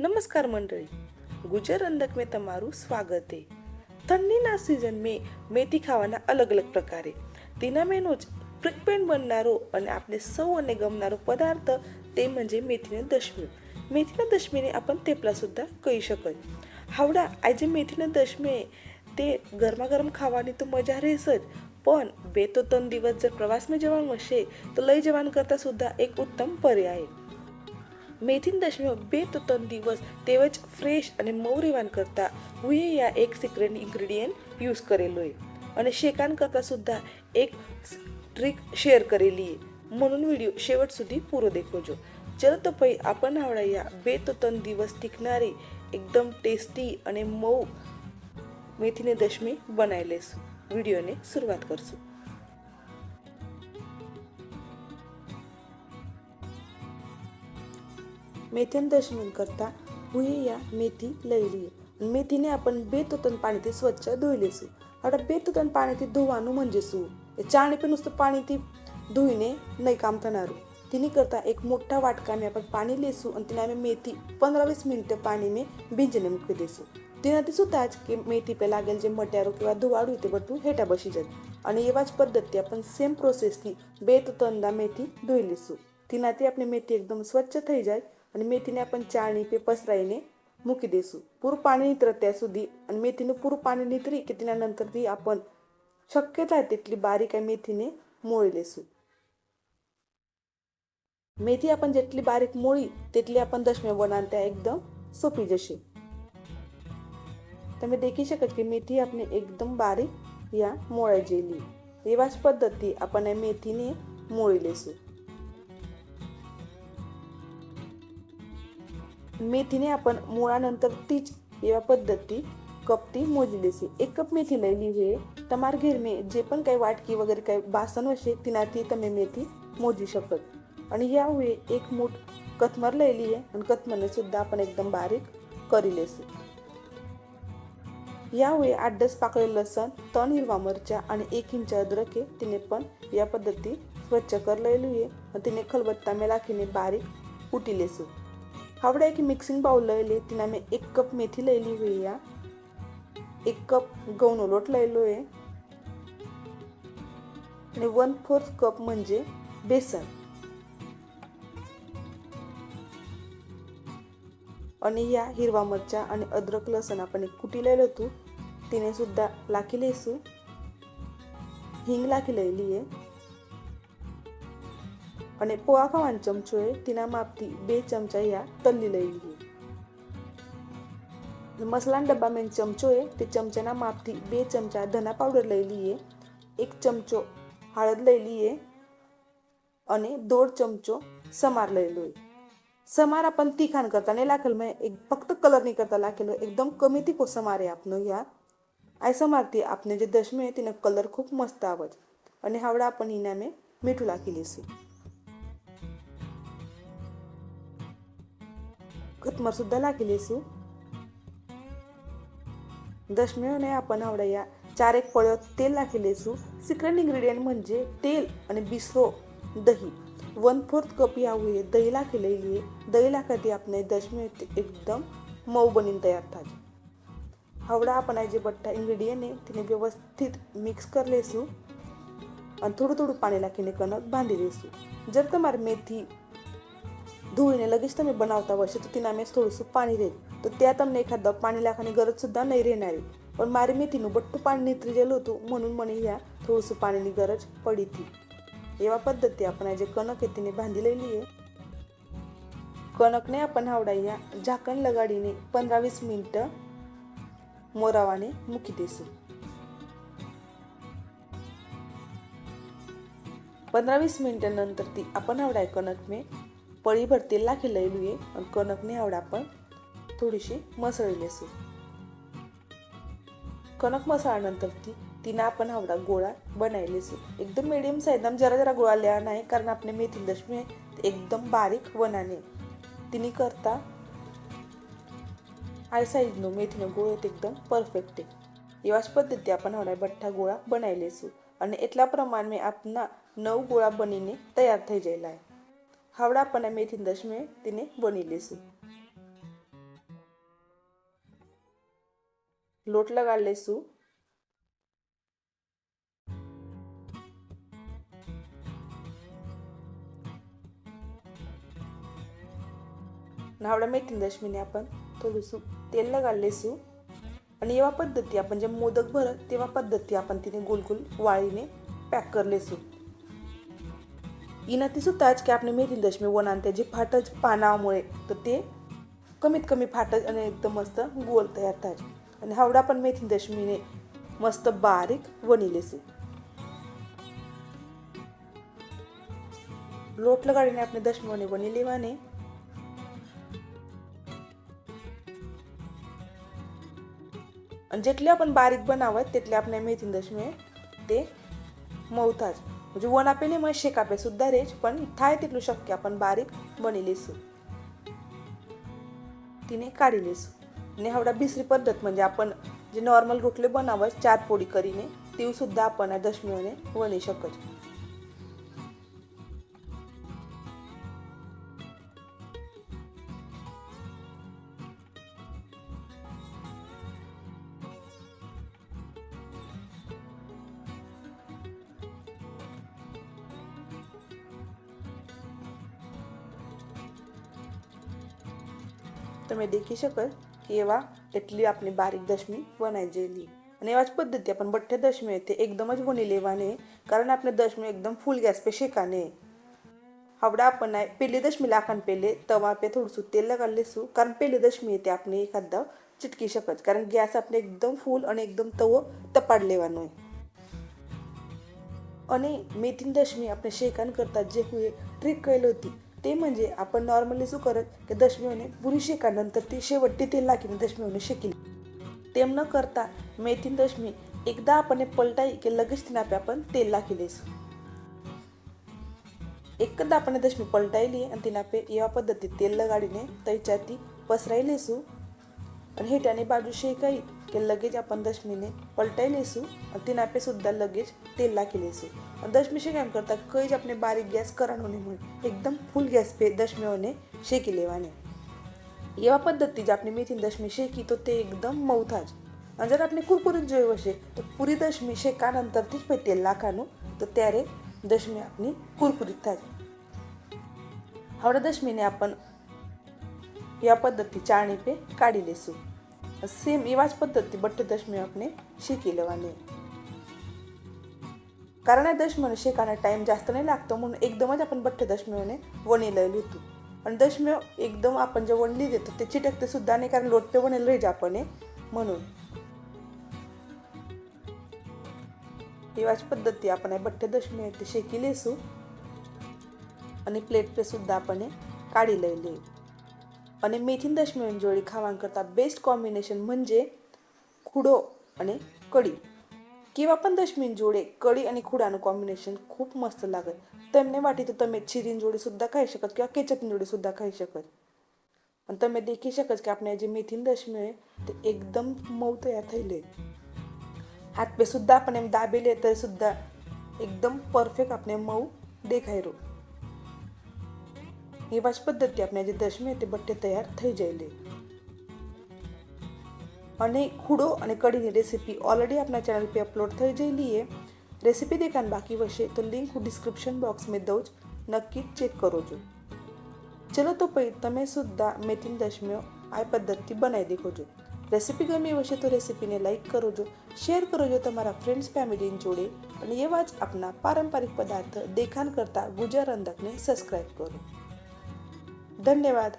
નમસ્કાર મંડળી. ગુજર અંદક મેં તમારું સ્વાગત. છે ઠંડીના સિઝનમાં મેથી ખાવાના અલગ અલગ પ્રકારે. તેના મેનો જ ફ્રિકવેન્ટ બનનારો અને આપણે સૌ અને ગમનારો પદાર્થ તે म्हणजे મેથીને દશમી. મેથીના દશમીને આપણ તેપલા सुद्धा કહી શકાય. હાવડા, આજે મેથીના દશમીએ તે ગરમા ગરમ ખાવાની તો મજા રહેશે જ, પણ બે તો ત્રણ દિવસ જર પ્રવાસમાં જવાનું હશે, તો લઈ જવાનું કરતાં સુદ્ધા એક ઉત્તમ પર્યાય. મેથીન દશમીમાં બે તો ત્રણ દિવસ તેમજ ફ્રેશ અને મઉ રહેવાન કરતાં હુએ યા એક સિક્રેટ ઇન્ગ્રીડિયન્ટ યુઝ કરેલો आहे आणि शेकांकरता सुद्धा एक ट्रिक शेअर करेली आहे म्हणून व्हिडिओ शेवट સુધી પૂરો દેખોજો. ચલો તો પછી આપણને આવડાયા બે તો ત્રણ દિવસ ટીકનારી એકદમ ટેસ્ટી અને મઉ મેથીની દશમી બનાવી લેશું. વિડીયોને શરૂઆત કરશું. मेथीन दश मिनिट करता મેથી લઈ લઈએ મેથીને આપણે બે તો પાણીથી સ્વચ્છ ધોઈ લઈશું હવે બે તો પાણીથી ધોવાનું म्हणजे શું એ ચાણી પણ નુસતું પાણીથી ધોઈને નહીં કામ થનારું તેની કરતાં એક મોટા વાટકાને આપણે પાણી લેશું અને તેને અમે મેથી પંદર વીસ મિનિટ પાણીને ભીંજીને મૂકી દઈશું તેનાથી શું થાય કે મેથી પહેલાં આગળ જે મટ્યારો કેવા ધોવાડું તે બધું હેઠા બસી જાય અને એવા જ પદ્ધતિ આપણે સેમ પ્રોસેસથી બે તો ત્રણદા મેથી ધોઈ લઈશું તેનાથી આપણી મેથી એકદમ સ્વચ્છ થઈ જાય અને મેથીને આપણે ચાળણી પે પસરાઈને મૂકી દઈશું પૂરું પાણી નીતરે ત્યાં સુધી અને મેથીનું પૂરું પાણી નીતરી કે તેના નંતરથી આપણ શક્ય થાય તેટલી બારીક મેથીને મોળી લેશું. મેથી आपण જેટલી बारीक મોળી તેટલી आपण દશમે બનાવતા એકદમ સોપી જશે. તમે દેખી શકો કે મેથી આપણે એકદમ બારીક યા મોળાઈ જેલી. એવા જ પદ્ધતિ આપણે મેથીને મોળી લેશું. मेथीने आपण मुळानंतर तीच या पद्धती कपती मोजलेली असे एक कप मेथी लिहिली हे तमार घेरणे जे पण काही वाटकी वगैरे काही बासन असे तिना ती तमे मेथी मोजू शकत. आणि यावेळी एक मूठ कथमर लिहिली आहे आणि कथमरने सुद्धा आपण एकदम बारीक करील असे यावेळी आठ दस पाकळे लसण तण हिरवा मरच्या आणि एक इंच अद्रके तिने पण या पद्धती स्वच्छ कर करलेली आहे. तिने खलबत्ता मेलाखीने बारीक उठिलेसे આપણે એક મિક્સિંગ બાઉલ લઈ લઈએ મેં એક કપ મેથી લઈ हुई યા एक कप गहू लोट लयलो आहे. आणि वन फोर्थ कप म्हणजे बेसन. आणि या हिरवा मरचा आणि अद्रक लसण आपण एक कुटी लयलं तू तिने सुद्धा लाखी लईसू हिंग लाखी लयली आहे. અને પોવા ખાવાનો ચમચો એ તેના માપથી બે ચમચા યા તલ્લી લઈ લઈએ મસાલાના ડબ્બામાં ચમચો એ તે ચમચાના માપથી બે ચમચા ધના પાવડર લઈ લઈએ એક ચમચો હળદ લઈ લઈએ અને દોઢ ચમચો સમાર લઈ લો समार आपण तिखान करता नाही लाखेल मग एक फक्त कलर नाही करता लाखेलो एकदम कमी तिखो समार आहे आपण ह्या आय समारती આપણે જે દશમી आहे તેનો કલર ખૂબ મસ્ત આવે છે અને હાવડા आपण હિના મેં મીઠું લાખી લઈશું કોથમરसुद्धा નાખી લઈશું દસ મિનિટને आपण અવળ્યા ચારેક પળ્યો તેલ નાખી લઈશું સિક્રેટ ઇન્ગ્રેડિયન્ટ म्हणजे તેલ અને બીસો દહીં વન ફોર્થ કપ આવું એ દહીં નાખી લઈ લઈએ દહીં નાખવાથી આપણે દસ મિનિટ એકદમ મઉ બનીને તૈયાર થાય હવડા આપણે જે બધા ઇન્ગ્રેડિયન્ટ તેને વ્યવસ્થિત મિક્સ કરી લઈશું અને થોડું થોડું પાણી નાખીને કણક બાંધી દઈશું જર તમારે મેથી धुळीने लगेच तुम्ही बनवता वर्ष तर तिने आम्ही थोडंसं पाणी देईल. तर त्यात आम्ही एखादं पाणी लाखाने गरजसुद्धा नाही रेणारी. पण मारी मी तिनं बट्टू पाणी नित्री गेलो होतो म्हणून म्हणे ह्या थोडंसं पाण्याची गरज पडी ती एवा पद्धती आपण जे कणक आहे तिने बांधलेली आहे. कणकने आपण हावडा या झाकण लगाडीने पंधरा वीस मिनटं मोरावाने मुकी देसू. पंधरा वीस मिनटानंतर ती आपण आवडाय कणकने पळीभर तेल लाखी लई लुये आणि कणकने आवडा आपण थोडीशी मसळी लेसू कणक मसाळल्यानंतर ती तिनं आपण आवडा गोळा बनाई लेसू एकदम मीडियम साईजनं जरा जरा गोळा लिहा नाही कारण આપણે મેથી દશમી એકદમ બારીક બનાને તેની કરતા આ સાઈઝનો મેથીનો ગોળો એકદમ પરફેક્ટ એવા જ પદ્ધતિ आपण આવડા બઠ્ઠા ગોળા બનાવી લેશું અને એટલા પ્રમાણમાં આપના નવ ગોળા બનીને તૈયાર થઈ ગયેલા हावडा पण મેથી દસ મિનિટ તેને બની લેશું લોટ લગાડી લેશું હાવડા મેથી દસ आपण थोडंसं तेल लगाड लेसू आणि एव्हा पद्धती आपण जे मोदक भरत तेव्हा पद्धती आपण तिने गोल गोल वाळीने पॅक करले लेसू इनाती सुद्धाच की आपले मेथीदशमी वनांते जे फाटच पानामुळे तर ते कमीत कमी फाटच आणि एकदम मस्त गोल तयार थाय आणि हावडा पण मेथीदशमीने मस्त बारीक वनिलेसे. लोट लगाडीने आपले दशमीने बनिले वाने आणि जेटले आपण बारीक बनावत तिथले आपल्या मेथीदशमी ते मवताज म्हणजे वन नाही मग शेकापे सुद्धा रेच पण थाय तितलू शक्य आपण बारीक बनिले बनिलेसू तिने काढिले काढिलेसू आणि हवडा बिसरी पद्धत म्हणजे आपण जे नॉर्मल रोखले बनावं चार पोळी करीने तीव सुद्धा आपण दशमीने वनी शकत. તમે દેખી શકો કે એવા એટલી આપણી બારીક દશમી બનાવી જેલી અને એવા જ પદ્ધતિ આપણે બઠ્ઠે દશમી તે એકદમ જ બની લેવાને કારણ આપણે દશમી એકદમ ફૂલ ગેસ પે શેકાને હવે આપણને પહેલી દશમી લાખાને પહેલે તવા પે થોડુંસું તેલ લગાડી લેશું કારણ પહેલી દશમી તે આપણે એકાદ ચટકી શકત કારણ ગેસ આપણે એકદમ ફૂલ અને એકદમ તવો તપાડ લેવાનો અને મેથીની દશમી આપણે શેકાન કરતાં જે હું ટ્રીક કહેલી હતી ते म्हणजे आपण नॉर्मली जो करत की दशमी होणे पुरी शेकानंतर ती शेवटी तेल दशमी होणे शेकिली. तेम न करता मेथी दशमी एकदा आपण पलटाई की लगेच तिने आपण तेल लाखिलेस एकदा आपण दशमी पलटायली आणि तिने आपण या पद्धतीत तेल लगाडीने तैच्या ती पसरायलेसू आणि हे त्याने बाजूशी काही की लगेच आपण दशमीने पलटाय लेसू आणि तिने आपे सुद्धा लगेच तेला केले लेसू आणि दशमी काम करता कैज आपले बारीक गॅस करण होणे म्हणून एकदम फुल गॅस पे दशमी होने शेकी लेवाने. येवा पद्धती जे आपली मेथी दशमी शेकी तो ते एकदम मौथाज आणि जर आपले कुरकुरीत जोय वशे तर पुरी दशमी शेकानंतर तीच पे तेल लाखानू तर त्यारे दशमी आपली कुरकुरीत थाज. हावडा दशमीने आपण या पद्धती ચાણીપે કાઢી લેશું सेम इवाच पद्धती પદ્ધતિ બટ્ટે દશમી આપણે શેકી कारण आहे दशमेवने शिकायला टाईम जास्त नाही लागतो म्हणून एकदमच आपण बठ्ठ वणी लय लिहितो. आणि दशमी एकदम आपण जे वणली देतो ते चिटकते सुद्धा नाही कारण लोटपे वणेल रेज आपण म्हणून. इवाच पद्धती आपण आहे बठ्ठे दशमेव ते शेकी लेसू आणि प्लेट पे सुद्धा आपण काढी लिहिली आणि मेथीन दशमी अंजोळी खावांकरता बेस्ट कॉम्बिनेशन म्हणजे खुडो आणि कडी किंवा पण दशमी जोडे कडी आणि खुडानं कॉम्बिनेशन खूप मस्त लागत तमने वाटी तर तमे चिरीन जोडी सुद्धा खाई शकत किंवा केचप जोडी सुद्धा खाई शकत पण तमे देखी शकत की आपण जे मेथीन दशमी आहे ते एकदम मऊ तयार थैले हातपे सुद्धा आपण दाबेले तरी सुद्धा एकदम परफेक्ट आपण मऊ देखायरो हिवाश पद्धती आपणाची दशमी તે બટ્ટે તૈયાર થઈ જઈલી અને ખૂડો અને કઢીની રેસીપી ઓલરેડી આપણા ચેનલ પર અપલોડ થઈ જયેલી એ. રેસીપી દેખાન બાકી હશે તો લિંક હું ડિસ્ક્રિપ્શન બોક્સમાં દઉં જ. નક્કી ચેક કરો જો. ચલો તો પછી તમે સુદ્ધા મેથીની દશમીઓ આ પદ્ધતિ બનાવી દેખો જો. રેસીપી ગમી હશે તો રેસીપીને લાઈક કરો જો. શેર કરો જો તમારા ફ્રેન્ડ્સ ફેમિલીની જોડે. અને એવા જ આપના પારંપરિક પદાર્થ દેખાણ કરતા ગુજર અંધકને સબસ્ક્રાઈબ કરો. धन्यवाद.